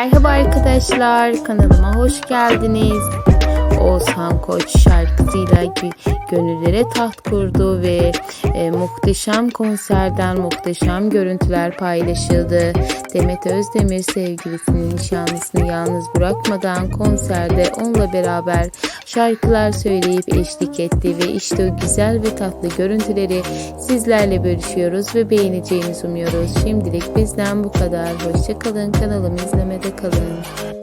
Merhaba arkadaşlar, kanalıma hoş geldiniz. Oğuzhan Koç şarkısıyla gönüllere taht kurdu ve e, muhteşem konserden muhteşem görüntüler paylaşıldı. Demet Özdemir sevgilisinin nişanlısını yalnız bırakmadan konserde onunla beraber şarkılar söyleyip eşlik etti ve işte o güzel ve tatlı görüntüleri sizlerle bölüşüyoruz ve beğeneceğinizi umuyoruz. Şimdilik bizden bu kadar. Hoşçakalın kanalımı izlemede kalın.